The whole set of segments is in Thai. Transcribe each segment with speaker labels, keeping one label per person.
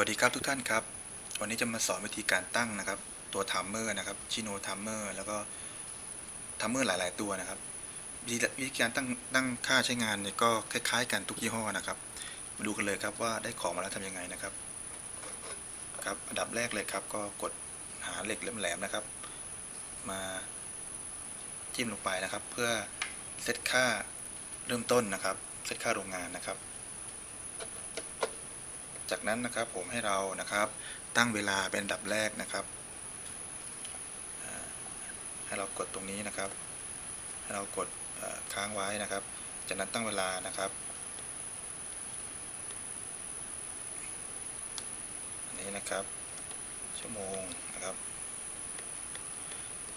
Speaker 1: วัสดีครับทุกท่านครับ วันนี้จะมาสอนวิธีการตั้งนะครับ ตัวทัมเมอร์นะครับชิโนทัมเมอร์แล้วก็ทัมเมอร์หลาย ๆ ตัวนะครับวิธีวิธีการตั้งตั้งค่าใช้งานเนี่ยก็คล้าย ๆ กันทุกยี่ห้อนะครับมาดูกันเลยครับว่าได้ของมาแล้วทำยังไงนะครับครับอันดับแรกเลยครับ ก็กดหาเหล็กแหลมๆนะครับ มาจิ้มลงไปนะครับ เพื่อเซตค่าเริ่มต้นนะครับ เซตค่าโรงงานนะครับ จากนั้นนะครับผมให้เรานะครับตั้งเวลาเป็นดับแรกนะครับ ให้เรากดตรงนี้นะครับ ให้เรากดค้างไว้นะครับ จากนั้นตั้งเวลานะครับอันนี้นะครับ ชั่วโมงนะครับ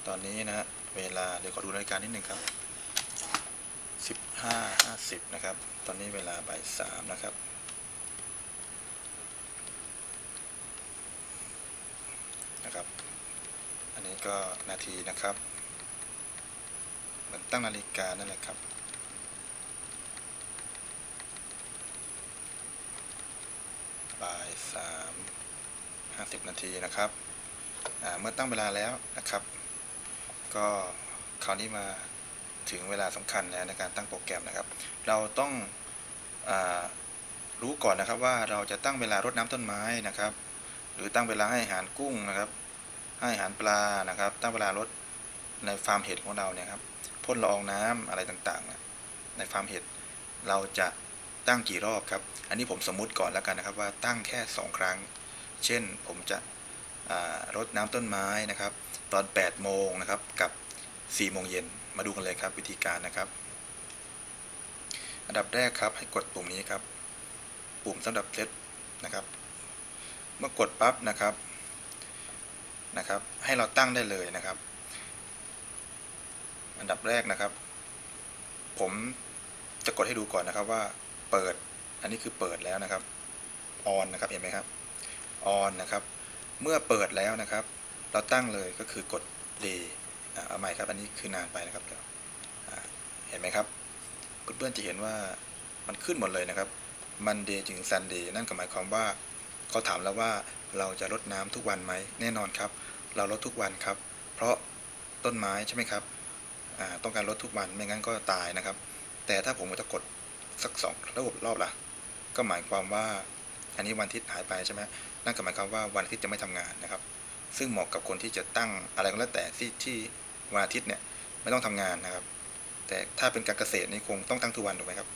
Speaker 1: ตอนนี้นะเวลาเดี๋ยวขอดูนาฬิกานิดหนึ่งครับสิบห้าห้าสิบนะครับ ตอนนี้เวลาบ่ายสามนะครับ นะครับ อันนี้ก็นาทีนะครับ เหมือนตั้งนาฬิกานั่นแหละครับ บ่ายสามห้าสิบนาทีนะครับเมื่อตั้งเวลาแล้วนะครับ ก็คราวนี้มาถึงเวลาสำคัญแล้วในการตั้งโปรแกรมนะครับ เราต้องอรู้ก่อนนะครับว่าเราจะตั้งเวลารดน้ำต้นไม้นะครับ หรือตั้งเวลาให้อาหารกุ้งนะครับ ให้อาหารปลานะครับ ตั้งเวลารดในฟาร์มเห็ดของเราเนี่ยครับพ่นละอองน้ำอะไรต่างๆ ในฟาร์มเห็ดเราจะตั้งกี่รอบครับ อันนี้ผมสมมุติก่อนแล้วกันนะครับว่าตั้งแค่ 2 ครั้ง เช่นผมจะรดน้ำต้นไม้นะครับ ตอน 8 โมงนะครับกับ4โมงเย็นมาดูกันเลยครับวิธีการนะครับ อันดับแรกครับให้กดปุ่มนี้ครับ ปุ่มสำหรับเซตนะครับ เมื่อกดปั๊บนะครับนะครับ ให้เราตั้งได้เลยนะครับ อันดับแรกนะครับ ผมจะกดให้ดูก่อนนะครับว่าเปิดอันนี้คือเปิดแล้วนะครับออนนะครับเห็นไหมครับออนนะครับ เมื่อเปิดแล้วนะครับ เราตั้งเลยก็คือกด D อ่าเอาใหม่ครับ อันนี้คือนานไปนะครับเดี๋ยวเห็นไหมครับเพื่อนๆจะเห็นว่ามันขึ้นหมดเลยนะครับมันเดย์ถึงซันเดย์นั่นก็หมายความว่า เขาถามแล้วว่าเราจะรดน้ำทุกวันไหมแน่นอนครับ เรารดทุกวันครับ เพราะต้นไม้ใช่ไหมครับต้องการรดทุกวันไม่งั้นก็ตายนะครับ แต่ถ้าผมจะกดสักสองรอบรอบละก็หมายความว่าอันนี้วันอาทิตย์หายไปใช่ไหมนั่นก็หมายความว่าวันอาทิตย์จะไม่ทำงานนะครับ ซึ่งเหมาะกับคนที่จะตั้งอะไรก็แล้วแต่ที่ที่วันอาทิตย์เนี่ยไม่ต้องทำงานนะครับ แต่ถ้าเป็นการเกษตรนี่คงต้องตั้งทุกวันถูกไหมครับ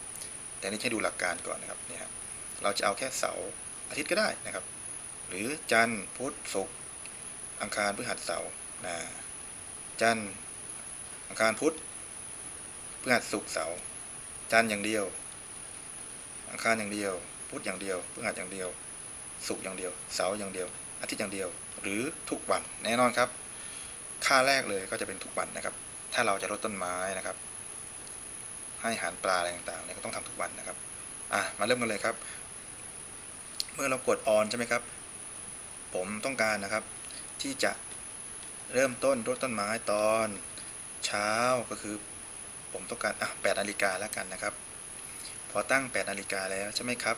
Speaker 1: แต่นี่ให้ดูหลักการก่อนนะครับเนี่ยครับเราจะเอาแค่เสา อาทิตย์ก็ได้นะครับ หรือจันทร์พุธศุกร์อังคารพฤหัสเสาร์นะจันทร์อังคารพุธพฤหัสศุกร์เสาร์จันทร์อย่างเดียว อังคารอย่างเดียว พุธอย่างเดียวพฤหัสอย่างเดียวศุกร์อย่างเดียว เสาร์อย่างเดียว อาทิตย์อย่างเดียว หรือทุกวันแน่นอนครับ ค่าแรกเลยก็จะเป็นทุกวันนะครับ ถ้าเราจะลดต้นไม้นะครับ ให้อาหารปลาอะไรต่างๆเนี่ยก็ต้องทำทุกวันนะครับอะมาเริ่มกันเลยครับ เมื่อเรากดออนใช่ไหมครับ ผมต้องการนะครับ ที่จะเริ่มต้นรดต้นไม้ตอนเช้าก็คือ ผมต้องการอะ8นาฬิกาแล้วกันนะครับ พอตั้ง 8 นาฬิกาแล้วใช่ไหมครับ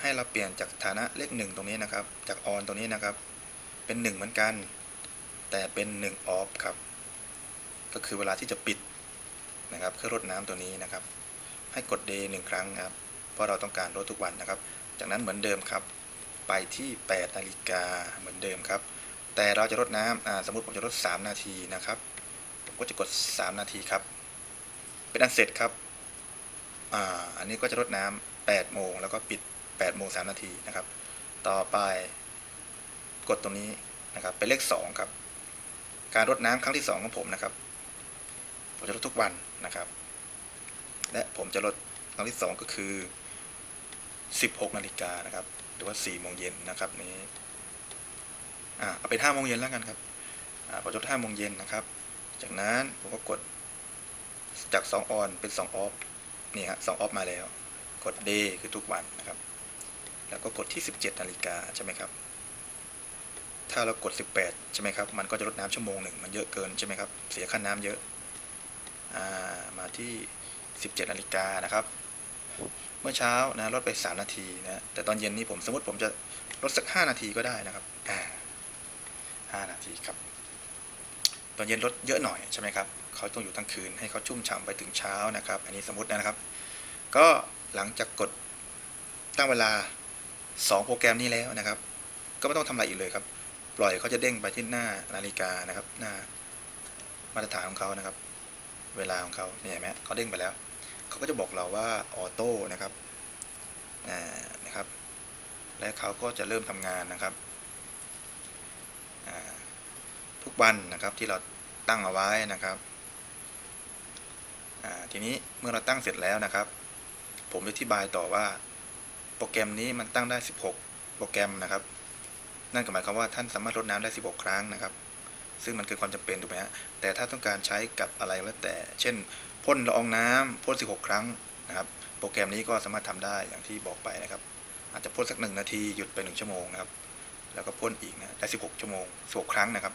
Speaker 1: ให้เราเปลี่ยนจากฐานะเลขหนึ่งตรงนี้นะครับ จากออนตรงนี้นะครับ เป็นหนึ่งเหมือนกัน แต่เป็นหนึ่งออฟครับ ก็คือเวลาที่จะปิดนะครับเครื่องรดน้ำตัวนี้นะครับ ให้กด D หนึ่งครั้งครับเพราะเราต้องการรดทุกวันนะครับ จากนั้นเหมือนเดิมครับ ไปที่ 8 นาฬิกาเหมือนเดิมครับ แต่เราจะรดน้ำอ่าสมมติผมจะรด3 นาทีนะครับ ผมก็จะกด 3 นาทีครับ เป็นอันเสร็จครับอ,อันนี้ก็จะรดน้ำ8โมงแล้วก็ปิด 8 โมง 3 นาทีนะครับ ต่อไปกดตรงนี้นะครับ เป็นเลข 2 ครับ การรดน้ำครั้งที่ 2 ของผมนะครับ ผมจะรดทุกวันนะครับ และผมจะลดครั้งที่ 2 ก็คือ 16นาฬิกานะครับ หรือว่า4โมงเย็นนะครับนี้อ่าเอาเป็น5โมงเย็นแล้วกันครับอ่าผมจะลด5โมงเย็นนะครับ จากนั้นผมก็กดจาก 2 ออนเป็น 2 ออฟนี่ฮะ2ออฟมาแล้ว กด day คือทุกวันนะครับ แล้วก็กดที่ 17นาฬิกาใช่ไหมครับ ถ้าเรากด 18 ใช่ไหมครับ มันก็จะลดน้ำชั่วโมงหนึ่งมันเยอะเกินใช่ไหมครับ เสียค่าน้ำเยอะ อ่า มาที่ 17นาฬิกานะครับ เมื่อเช้านะลดไป 3 นาทีนะแต่ตอนเย็นนี้ผมสมมติผมจะลดสัก 5 นาทีก็ได้นะครับอ่าห้านาทีครับ ตอนเย็นลดเยอะหน่อยใช่ไหมครับเขาต้องอยู่ทั้งคืนให้เขาชุ่มฉ่ำไปถึงเช้านะครับ อันนี้สมมตินะครับ ก็หลังจากกดตั้งเวลา 2 โปรแกรมนี้แล้วนะครับ ก็ไม่ต้องทำอะไรอีกเลยครับ ปล่อยเขาจะเด้งไปที่หน้านาฬิกานะครับ หน้ามาตรฐานของเขานะครับ เวลาของเขาเนี่ยเห็นไหมเขาเด้งไปแล้ว เขาก็จะบอกเราว่าออโต้นะครับนะครับ และเขาก็จะเริ่มทำงานนะครับ ทุกวันนะครับที่เราตั้งเอาไว้นะครับทีนี้เมื่อเราตั้งเสร็จแล้วนะครับ ผมจะอธิบายต่อว่า โปรแกรมนี้มันตั้งได้ 16 โปรแกรมนะครับ นั่นก็หมายความว่าท่านสามารถลดน้ำได้ 16 ครั้งนะครับ ซึ่งมันเกิดความจำเป็นถูกไหมฮะแต่ถ้าต้องการใช้กับอะไรก็แล้วแต่ เช่น พ่นละอองน้ำพ่น 16 ครั้งนะครับ โปรแกรมนี้ก็สามารถทำได้อย่างที่บอกไปนะครับ อาจจะพ่นสักหนึ่งนาทีหยุดไปหนึ่งชั่วโมงนะครับ แล้วก็พ่นอีกนะได้ 16 ชั่วโมง16ครั้งนะครับ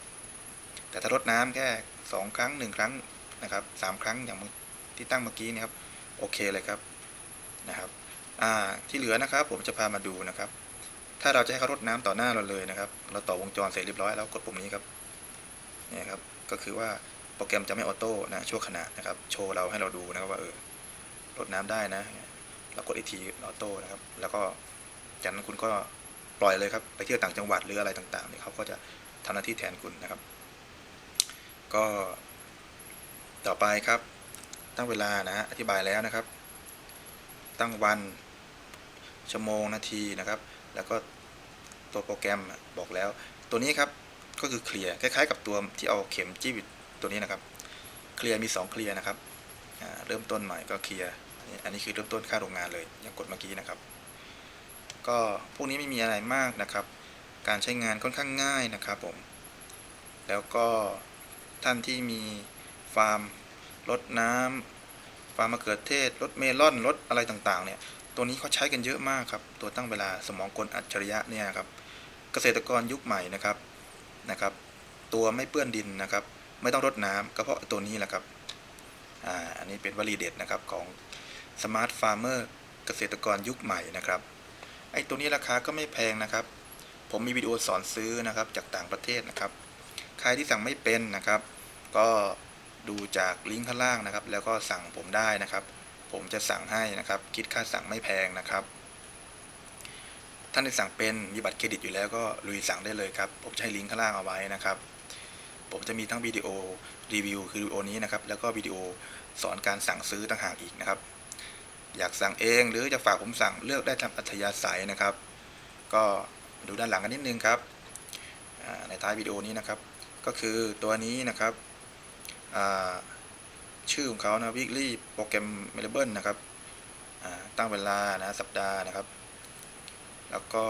Speaker 1: แต่ถ้าลดน้ำแค่ 2 ครั้ง 1 ครั้งนะครับ3ครั้งอย่างที่ตั้งเมื่อกี้นะครับ โอเคเลยครับนะครับที่เหลือนะครับ ผมจะพามาดูนะครับ ถ้าเราจะให้เขารดน้ำต่อหน้าเราเลยนะครับ เราต่อวงจรเสร็จเรียบร้อยแล้วกดปุ่มนี้ครับนี่ครับก็คือว่า โปรแกรมจะไม่ออโต้นะชั่วขณะนะครับ โชว์เราให้เราดูนะครับว่าเออรดน้ำได้นะเรากดอีกทีออโต้นะครับ แล้วก็จากนั้นคุณก็ปล่อยเลยครับ ไปเที่ยวต่างจังหวัดหรืออะไรต่างๆเนี่ยเขาก็จะทำหน้าที่แทนคุณนะครับ ก็ต่อไปครับ ตั้งเวลานะฮะอธิบายแล้วนะครับ ตั้งวันชั่วโมงนาทีนะครับ แล้วก็ตัวโปรแกรมบอกแล้ว ตัวนี้ครับก็คือเคลียร์คล้ายๆ กับตัวที่เอาเข็มจิ้ ตัวนี้นะครับ เคลียร์มี 2 เคลียร์นะครับเริ่มต้นใหม่ก็เคลียร์อันนี้คือเริ่มต้นค่าโรงงานเลยอย่างกดเมื่อกี้นะครับ ก็พวกนี้ไม่มีอะไรมากนะครับ การใช้งานค่อนข้างง่ายนะครับผม แล้วก็ท่านที่มีฟาร์มรดน้ำฟาร์มมะเขือเทศรดเมลอนรดอะไรต่างๆ เนี่ย ตัวนี้เขาใช้กันเยอะมากครับ ตัวตั้งเวลาสมองกลอัจฉริยะเนี่ยครับ เกษตรกรยุคใหม่นะครับนะครับ ตัวไม่เปื้อนดินนะครับ ไม่ต้องรดน้ำก็เพราะตัวนี้แหละครับอ่าอันนี้เป็นวลีเด็ดนะครับของสมาร์ทฟาร์มเมอร์เกษตรกรยุคใหม่นะครับไอ้ตัวนี้ราคาก็ไม่แพงนะครับ ผมมีวิดีโอสอนซื้อนะครับจากต่างประเทศนะครับ ใครที่สั่งไม่เป็นนะครับ ก็ดูจากลิงก์ข้างล่างนะครับ แล้วก็สั่งผมได้นะครับ ผมจะสั่งให้นะครับ คิดค่าสั่งไม่แพงนะครับ ท่านที่สั่งเป็นมีบัตรเครดิตอยู่แล้วก็ลุยสั่งได้เลยครับ ผมจะให้ลิงก์ข้างล่างเอาไว้นะครับ ผมจะมีทั้งวิดีโอรีวิวคือวิดีโอนี้นะครับ แล้วก็วิดีโอสอนการสั่งซื้อต่างหากอีกนะครับ อยากสั่งเองหรือจะฝากผมสั่งเลือกได้ตามอัธยาศัยนะครับ ก็ดูด้านหลังกันนิดนึงครับในท้ายวิดีโอนี้นะครับ ก็คือตัวนี้นะครับชื่อของเขานะ weekly program m a l a b l e นะครับตั้งเวลานะสัปดาห์นะครับ แล้วก็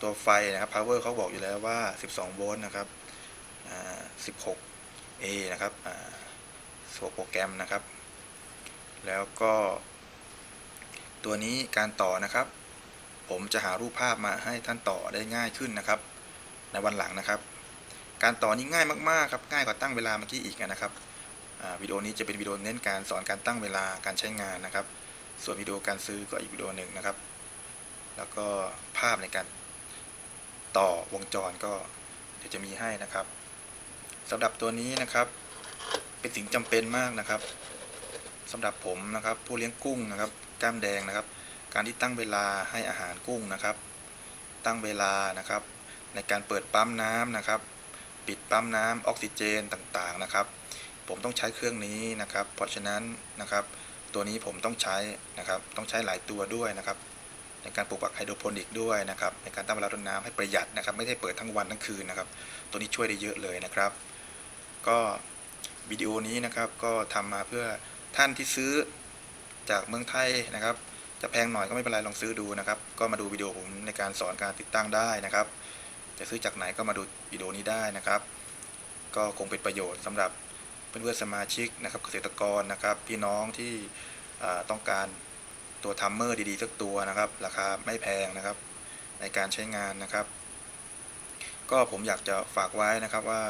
Speaker 1: ตัวไฟนะครับ power เขาบอกอยู่แล้วว่า 12 โวลต์นะครับ อ่า16 A นะครับอ่า16โปรแกรมนะครับ แล้วก็ ตัวนี้การต่อนะครับ ผมจะหารูปภาพมาให้ท่านต่อได้ง่ายขึ้นนะครับ ในวันหลังนะครับ การต่อนี้ง่ายมากๆครับง่ายกว่าตั้งเวลาเมื่อกี้อีกนะครับวิดีโอนี้จะเป็นวิดีโอเน้นการสอนการตั้งเวลาการใช้งานนะครับ ส่วนวิดีโอการซื้อก็อีกวิดีโอหนึ่งนะครับ แล้วก็ภาพในการต่อวงจรก็เดี๋ยวจะมีให้นะครับ สำหรับตัวนี้นะครับ เป็นสิ่งจำเป็นมากนะครับสำหรับผมนะครับ ผู้เลี้ยงกุ้งนะครับกล้ามแดงนะครับ การที่ตั้งเวลาให้อาหารกุ้งนะครับ ตั้งเวลานะครับ ในการเปิดปั๊มน้ำนะครับ ปิดปั๊มน้ำออกซิเจนต่างๆนะครับ ผมต้องใช้เครื่องนี้นะครับ เพราะฉะนั้นนะครับ ตัวนี้ผมต้องใช้นะครับ ต้องใช้หลายตัวด้วยนะครับในการปลูกผักไฮโดรโปนิกด้วยนะครับ ในการตั้งเวลารดน้ำให้ประหยัดนะครับ ไม่ได้เปิดทั้งวันทั้งคืนนะครับ ตัวนี้ช่วยได้เยอะเลยนะครับ ก็วิดีโอนี้นะครับก็ทำมาเพื่อท่านที่ซื้อจากเมืองไทยนะครับ จะแพงหน่อยก็ไม่เป็นไรลองซื้อดูนะครับ ก็มาดูวิดีโอผมในการสอนการติดตั้งได้นะครับ จะซื้อจากไหนก็มาดูวิดีโอนี้ได้นะครับ ก็คงเป็นประโยชน์สำหรับเพื่อนๆสมาชิกนะครับ เกษตรกรนะครับ พี่น้องที่ต้องการตัวทัมเมอร์ดีๆสักตัวนะครับ ราคาไม่แพงนะครับ ในการใช้งานนะครับ ก็ผมอยากจะฝากไว้นะครับว่า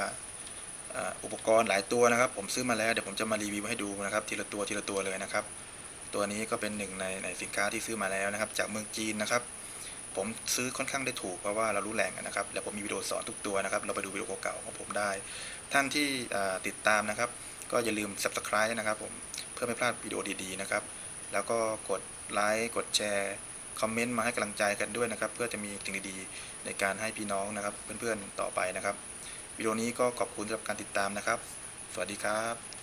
Speaker 1: อุปกรณ์หลายตัวนะครับ ผมซื้อมาแล้วเดี๋ยวผมจะมารีวิวให้ดูนะครับทีละตัวทีละตัวเลยนะครับ ตัวนี้ก็เป็นหนึ่งในในสินค้าที่ซื้อมาแล้วนะครับ จากเมืองจีนนะครับ ผมซื้อค่อนข้างได้ถูกเพราะว่าเรารู้แหล่งนะครับแล้วผมมีวิดีโอสอนทุกตัวนะครับ เราไปดูวิดีโอเก่าๆของผมได้ ท่านที่ติดตามนะครับ ก็อย่าลืม subscribe นะครับ ผมเพื่อไม่พลาดวิดีโอดีๆนะครับ แล้วก็กดไลค์กดแชร์คอมเมนต์มาให้กำลังใจกันด้วยนะครับ เพื่อจะมีสิ่งดีๆในการให้พี่น้องนะครับ เพื่อนๆต่อไปนะครับ วิดีโอนี้ก็ขอบคุณสำหรับการติดตามนะครับ สวัสดีครับ